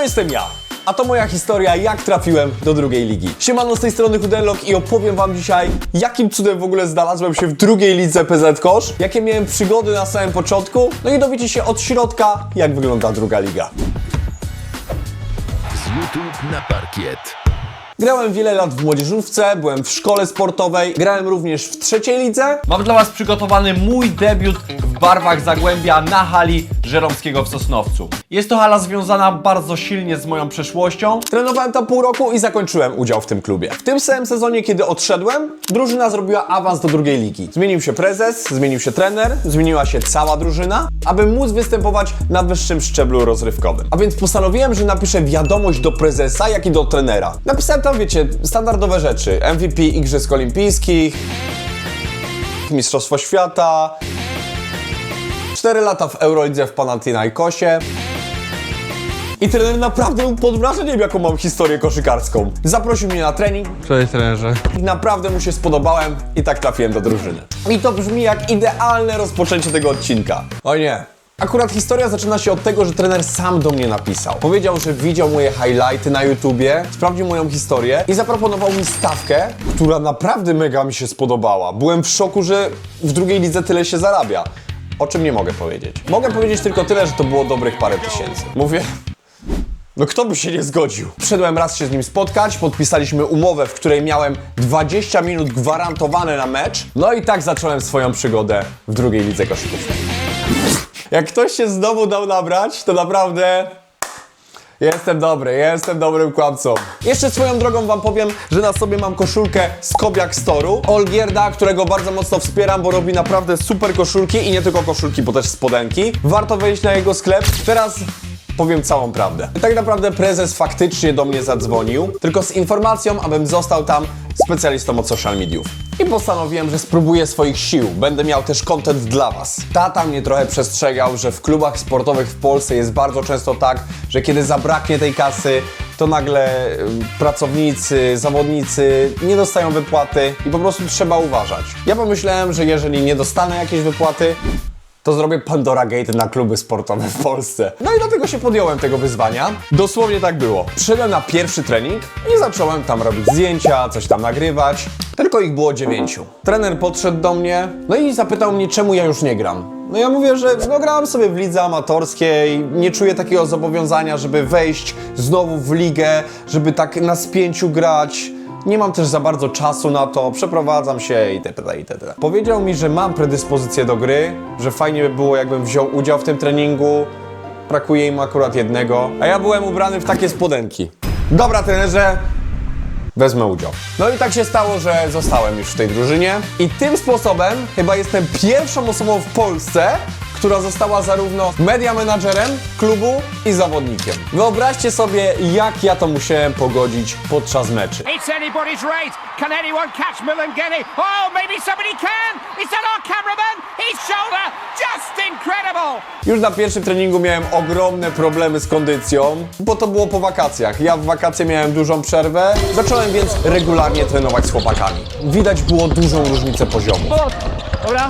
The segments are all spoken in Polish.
To jestem ja. A to moja historia, jak trafiłem do drugiej ligi. Siemano, z tej strony Hudelok i opowiem wam dzisiaj, jakim cudem w ogóle znalazłem się w drugiej lidze PZ Kosz, jakie miałem przygody na samym początku, no i dowiecie się od środka, jak wygląda druga liga. Z YouTube na parkiet. Grałem wiele lat w młodzieżówce, byłem w szkole sportowej, grałem również w trzeciej lidze. Mam dla Was przygotowany mój debiut w barwach Zagłębia na hali Żeromskiego w Sosnowcu. Jest to hala związana bardzo silnie z moją przeszłością. Trenowałem tam pół roku i zakończyłem udział w tym klubie. W tym samym sezonie, kiedy odszedłem, drużyna zrobiła awans do drugiej ligi. Zmienił się prezes, zmienił się trener, zmieniła się cała drużyna, aby móc występować na wyższym szczeblu rozrywkowym. A więc postanowiłem, że napiszę wiadomość do prezesa, jak i do trenera. Napisałem tam, wiecie, standardowe rzeczy. MVP Igrzysk Olimpijskich, Mistrzostwo Świata, 4 lata w Eurolidze w Panathinaikosie, i trener naprawdę był pod wrażeniem, jaką mam historię koszykarską. Zaprosił mnie na trening Cześć trenerze. i naprawdę mu się spodobałem i tak trafiłem do drużyny. I to brzmi jak idealne rozpoczęcie tego odcinka. O nie. Akurat historia zaczyna się od tego, że trener sam do mnie napisał. Powiedział, że widział moje highlighty na YouTubie, sprawdził moją historię i zaproponował mi stawkę, która naprawdę mega mi się spodobała. Byłem w szoku, że w drugiej lidze tyle się zarabia. O czym nie mogę powiedzieć. Mogę powiedzieć tylko tyle, że to było dobrych parę tysięcy. Mówię, no kto by się nie zgodził? Przyszedłem raz się z nim spotkać, podpisaliśmy umowę, w której miałem 20 minut gwarantowane na mecz. No i tak zacząłem swoją przygodę w drugiej lidze koszykówki. Jak ktoś się znowu dał nabrać, to naprawdę Jestem dobry, jestem dobrym kłamcą. Jeszcze swoją drogą wam powiem, że na sobie mam koszulkę z Kobiak Storu. Olgierda, którego bardzo mocno wspieram, bo robi naprawdę super koszulki i nie tylko koszulki, bo też spodenki. Warto wejść na jego sklep. Teraz powiem całą prawdę. Tak naprawdę prezes faktycznie do mnie zadzwonił, tylko z informacją, abym został tam specjalistą od social mediów. I postanowiłem, że spróbuję swoich sił. Będę miał też content dla Was. Tata mnie trochę przestrzegał, że w klubach sportowych w Polsce jest bardzo często tak, że kiedy zabraknie tej kasy, to nagle ym, pracownicy, zawodnicy nie dostają wypłaty i po prostu trzeba uważać. Ja pomyślałem, że jeżeli nie dostanę jakiejś wypłaty, to zrobię Pandora Gate na kluby sportowe w Polsce. No i dlatego się podjąłem tego wyzwania. Dosłownie tak było. Przyszedłem na pierwszy trening i zacząłem tam robić zdjęcia, coś tam nagrywać. Tylko ich było dziewięciu. Trener podszedł do mnie, no i zapytał mnie, czemu ja już nie gram. No ja mówię, że no grałem sobie w lidze amatorskiej, nie czuję takiego zobowiązania, żeby wejść znowu w ligę, żeby tak na spięciu grać. Nie mam też za bardzo czasu na to, przeprowadzam się itd. itd. Powiedział mi, że mam predyspozycję do gry, że fajnie by było, jakbym wziął udział w tym treningu. Brakuje im akurat jednego, a ja byłem ubrany w takie spodenki. Dobra, trenerze, wezmę udział. No i tak się stało, że zostałem już w tej drużynie i tym sposobem chyba jestem pierwszą osobą w Polsce, która została zarówno media menadżerem klubu i zawodnikiem. Wyobraźcie sobie, jak ja to musiałem pogodzić podczas meczy. It's anybody's race. Can anyone catch Mulangeni? Oh, maybe somebody can. Is that our cameraman? His shoulder, just incredible. Już na pierwszym treningu miałem ogromne problemy z kondycją, bo to było po wakacjach. Ja w wakacje miałem dużą przerwę, zacząłem więc regularnie trenować z chłopakami. Widać było dużą różnicę poziomu. Dobra.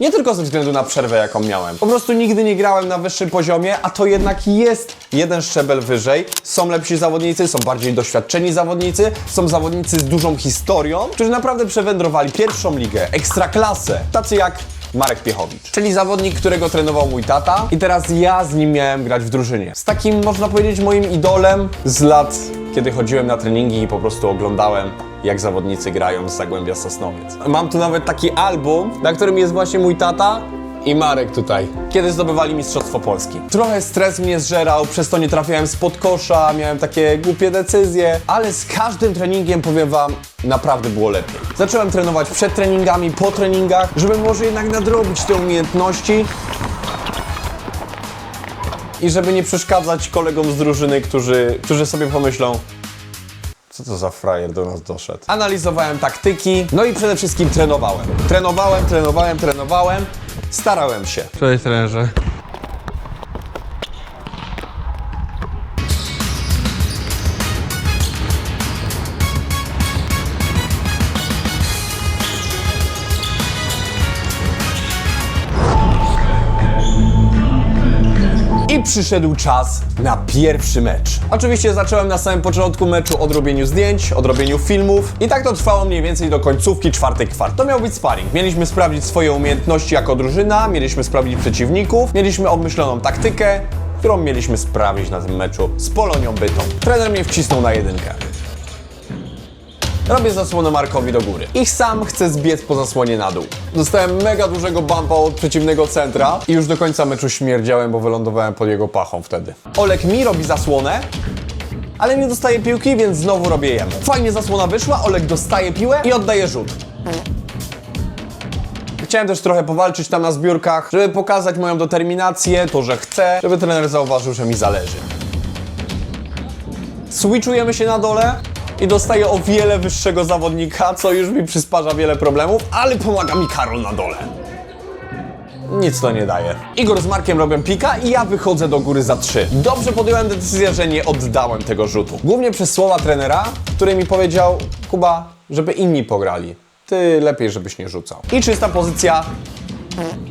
Nie tylko ze względu na przerwę, jaką miałem. Po prostu nigdy nie grałem na wyższym poziomie, a to jednak jest jeden szczebel wyżej. Są lepsi zawodnicy, są bardziej doświadczeni zawodnicy, są zawodnicy z dużą historią, którzy naprawdę przewędrowali pierwszą ligę, ekstraklasę, tacy jak Marek Piechowicz, czyli zawodnik, którego trenował mój tata i teraz ja z nim miałem grać w drużynie. Z takim, można powiedzieć, moim idolem z lat, kiedy chodziłem na treningi i po prostu oglądałem jak zawodnicy grają z Zagłębia Sosnowiec. Mam tu nawet taki album, na którym jest właśnie mój tata i Marek tutaj, kiedy zdobywali Mistrzostwo Polski. Trochę stres mnie zżerał, przez to nie trafiałem spod kosza, miałem takie głupie decyzje, ale z każdym treningiem, powiem wam, naprawdę było lepiej. Zacząłem trenować przed treningami, po treningach, żeby może jednak nadrobić te umiejętności i żeby nie przeszkadzać kolegom z drużyny, którzy, którzy sobie pomyślą, co to za frajer do nas doszedł? Analizowałem taktyki, no i przede wszystkim trenowałem. Trenowałem, trenowałem, trenowałem, starałem się. Cześć trenerze. Przyszedł czas na pierwszy mecz. Oczywiście zacząłem na samym początku meczu od robieniu zdjęć, od robieniu filmów i tak to trwało mniej więcej do końcówki czwartej kwarty. To miał być sparring. Mieliśmy sprawdzić swoje umiejętności jako drużyna, mieliśmy sprawdzić przeciwników, mieliśmy obmyśloną taktykę, którą mieliśmy sprawdzić na tym meczu z Polonią Bytą. Trener mnie wcisnął na jedynkę. Robię zasłonę Markowi do góry. I sam chcę zbiec po zasłonie na dół. Dostałem mega dużego bumpa od przeciwnego centra i już do końca meczu śmierdziałem, bo wylądowałem pod jego pachą wtedy. Olek mi robi zasłonę, ale nie dostaje piłki, więc znowu robię jemu. Fajnie zasłona wyszła, Olek dostaje piłę i oddaje rzut. Chciałem też trochę powalczyć tam na zbiórkach, żeby pokazać moją determinację, to, że chcę, żeby trener zauważył, że mi zależy. Switchujemy się na dole i dostaję o wiele wyższego zawodnika, co już mi przysparza wiele problemów, ale pomaga mi Karol na dole. Nic to nie daje. Igor z Markiem robią pika i ja wychodzę do góry za trzy. Dobrze podjąłem decyzję, że nie oddałem tego rzutu. Głównie przez słowa trenera, który mi powiedział, Kuba, żeby inni pograli. Ty lepiej, żebyś nie rzucał. I czysta pozycja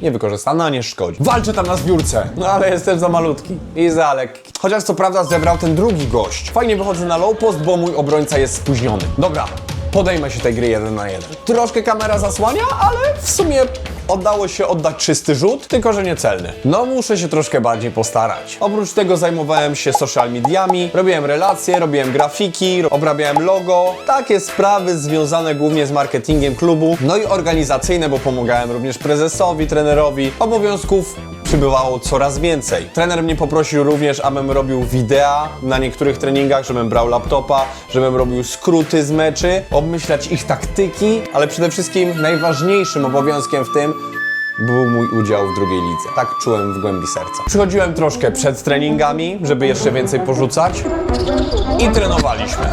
niewykorzystana, nie szkodzi. Walczę tam na zbiórce, no ale jestem za malutki i za lekki. Chociaż co prawda zebrał ten drugi gość. Fajnie wychodzę na low post, bo mój obrońca jest spóźniony. Dobra, podejmę się tej gry jeden na jeden. Troszkę kamera zasłania, ale w sumie oddało się oddać czysty rzut, tylko że niecelny. No muszę się troszkę bardziej postarać. Oprócz tego zajmowałem się social mediami, robiłem relacje, robiłem grafiki, obrabiałem logo, takie sprawy związane głównie z marketingiem klubu, no i organizacyjne, bo pomagałem również prezesowi, trenerowi. Obowiązków przybywało coraz więcej. Trener mnie poprosił również, abym robił wideo na niektórych treningach, żebym brał laptopa, żebym robił skróty z meczy, obmyślać ich taktyki, ale przede wszystkim najważniejszym obowiązkiem w tym był mój udział w drugiej lidze. Tak czułem w głębi serca. Przychodziłem troszkę przed treningami, żeby jeszcze więcej porzucać i trenowaliśmy.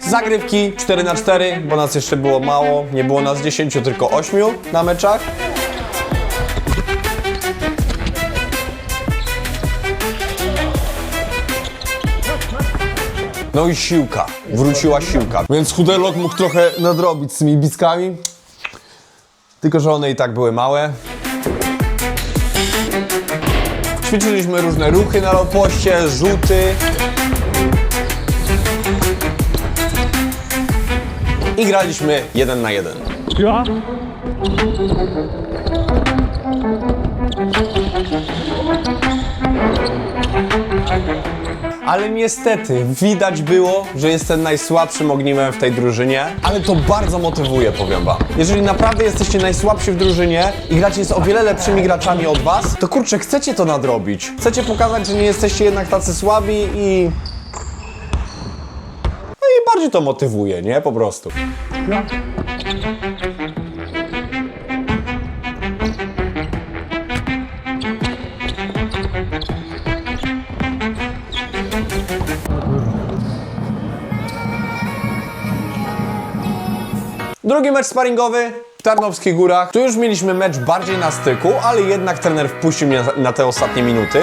Zagrywki 4 na 4 bo nas jeszcze było mało. Nie było nas 10, tylko 8 na meczach. No i siłka. Wróciła siłka. Więc Chudelok mógł trochę nadrobić z tymi bickami. Tylko, że one i tak były małe. Ćwiczyliśmy różne ruchy na lopoście, rzuty. I graliśmy jeden na jeden. Ale niestety widać było, że jestem najsłabszym ogniwem w tej drużynie, ale to bardzo motywuje, powiem wam. Jeżeli naprawdę jesteście najsłabsi w drużynie i gracie z o wiele lepszymi graczami od was, to kurczę, chcecie to nadrobić. Chcecie pokazać, że nie jesteście jednak tacy słabi i... No i bardziej to motywuje, nie? Po prostu. Drugi mecz sparingowy w Tarnowskich Górach. Tu już mieliśmy mecz bardziej na styku, ale jednak trener wpuścił mnie na- te ostatnie minuty.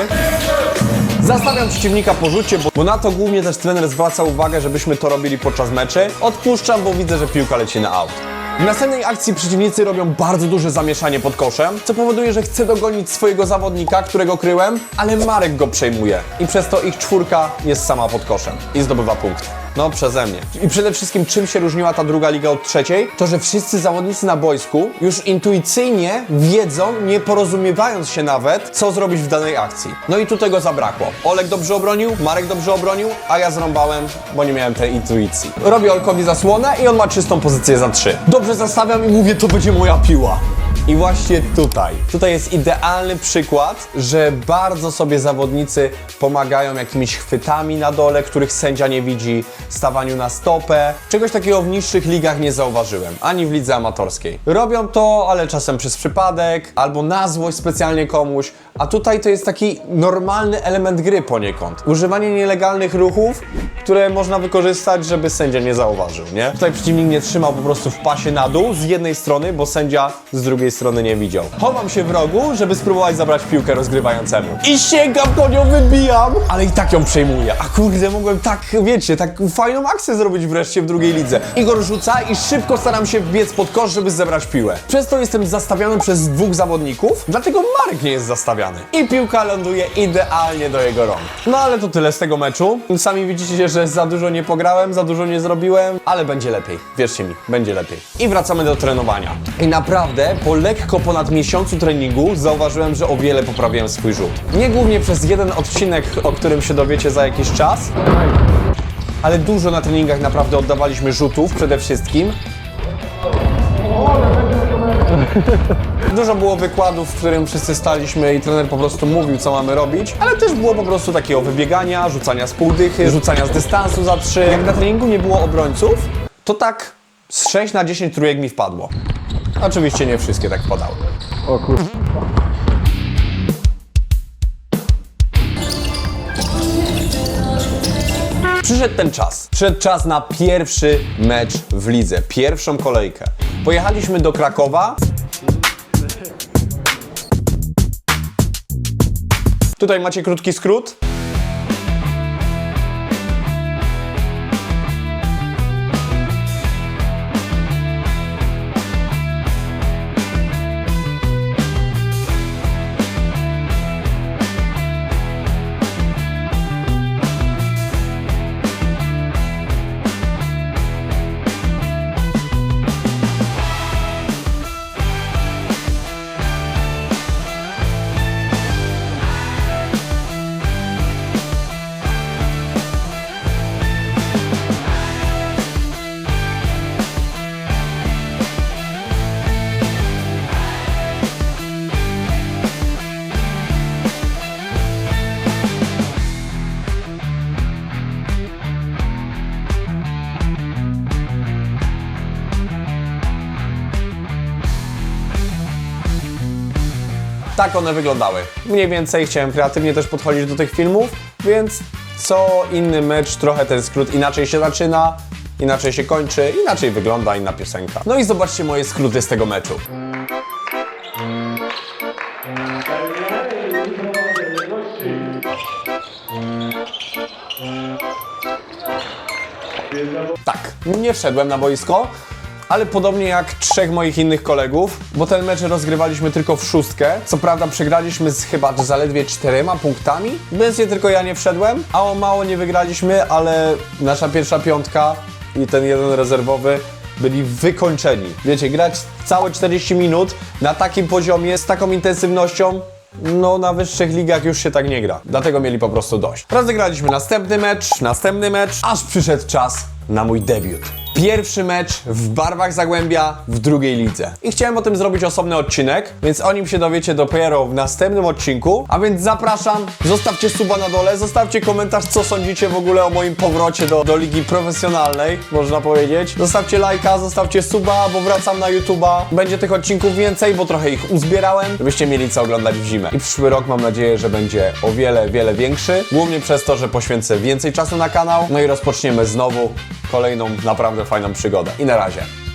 Zastawiam przeciwnika po rzucie, bo na to głównie też trener zwraca uwagę, żebyśmy to robili podczas meczy. Odpuszczam, bo widzę, że piłka leci na aut. W następnej akcji przeciwnicy robią bardzo duże zamieszanie pod koszem, co powoduje, że chcę dogonić swojego zawodnika, którego kryłem, ale Marek go przejmuje. I przez to ich czwórka jest sama pod koszem i zdobywa punkt. No, przeze mnie. I przede wszystkim czym się różniła ta druga liga od trzeciej? To, że wszyscy zawodnicy na boisku już intuicyjnie wiedzą, nie porozumiewając się nawet, co zrobić w danej akcji. No i tu tego zabrakło. Olek dobrze obronił, Marek dobrze obronił, a ja zrąbałem, bo nie miałem tej intuicji. Robię Olkowi zasłonę i on ma czystą pozycję za trzy. Dobrze zastawiam i mówię, to będzie moja piła. I właśnie tutaj. Tutaj jest idealny przykład, że bardzo sobie zawodnicy pomagają jakimiś chwytami na dole, których sędzia nie widzi, stawaniu na stopę. Czegoś takiego w niższych ligach nie zauważyłem, ani w lidze amatorskiej. Robią to, ale czasem przez przypadek, albo na złość specjalnie komuś, a tutaj to jest taki normalny element gry poniekąd. Używanie nielegalnych ruchów, które można wykorzystać, żeby sędzia nie zauważył, nie? Tutaj przeciwnik nie trzymał po prostu w pasie na dół z jednej strony, bo sędzia z drugiej strony strony nie widział. Chowam się w rogu, żeby spróbować zabrać piłkę rozgrywającemu. I sięgam po nią, wybijam, ale i tak ją przejmuję. A kurde, mogłem tak, wiecie, tak fajną akcję zrobić wreszcie w drugiej lidze. Igor rzuca i szybko staram się biec pod kosz, żeby zebrać piłę. Przez to jestem zastawiony przez dwóch zawodników, dlatego Marek nie jest zastawiany. I piłka ląduje idealnie do jego rąk. No ale to tyle z tego meczu. Sami widzicie, że za dużo nie pograłem, za dużo nie zrobiłem, ale będzie lepiej. Wierzcie mi, będzie lepiej. I wracamy do trenowania. I naprawdę, po lekko ponad miesiącu treningu zauważyłem, że o wiele poprawiłem swój rzut. Nie głównie przez jeden odcinek, o którym się dowiecie za jakiś czas, ale dużo na treningach naprawdę oddawaliśmy rzutów przede wszystkim. Dużo było wykładów, w którym wszyscy staliśmy i trener po prostu mówił, co mamy robić, ale też było po prostu takiego wybiegania, rzucania z półdychy, rzucania z dystansu za trzy. Jak na treningu nie było obrońców, to tak z 6 na 10 trójek mi wpadło. Oczywiście nie wszystkie tak wpadały. Przyszedł ten czas. Przyszedł czas na pierwszy mecz w lidze. Pierwszą kolejkę. Pojechaliśmy do Krakowa. Tutaj macie krótki skrót. Tak one wyglądały. Mniej więcej chciałem kreatywnie też podchodzić do tych filmów, więc co inny mecz, trochę ten skrót inaczej się zaczyna, inaczej się kończy, inaczej wygląda inna piosenka. No i zobaczcie moje skróty z tego meczu. Tak, nie wszedłem na boisko, ale podobnie jak trzech moich innych kolegów, bo ten mecz rozgrywaliśmy tylko w szóstkę. Co prawda przegraliśmy z chyba zaledwie czterema punktami, więc nie tylko ja nie wszedłem, a o mało nie wygraliśmy, ale nasza pierwsza piątka i ten jeden rezerwowy byli wykończeni. Wiecie, grać całe 40 minut na takim poziomie, z taką intensywnością, no na wyższych ligach już się tak nie gra. Dlatego mieli po prostu dość. Rozegraliśmy następny mecz, następny mecz, aż przyszedł czas na mój debiut. Pierwszy mecz w barwach Zagłębia w drugiej lidze. I chciałem o tym zrobić osobny odcinek, więc o nim się dowiecie dopiero w następnym odcinku. A więc zapraszam, zostawcie suba na dole, zostawcie komentarz, co sądzicie w ogóle o moim powrocie do, do ligi profesjonalnej, można powiedzieć. Zostawcie lajka, zostawcie suba, bo wracam na YouTube'a. Będzie tych odcinków więcej, bo trochę ich uzbierałem, żebyście mieli co oglądać w zimę. I przyszły rok mam nadzieję, że będzie o wiele, wiele większy. Głównie przez to, że poświęcę więcej czasu na kanał. No i rozpoczniemy znowu kolejną naprawdę fajną przygodę. I na razie.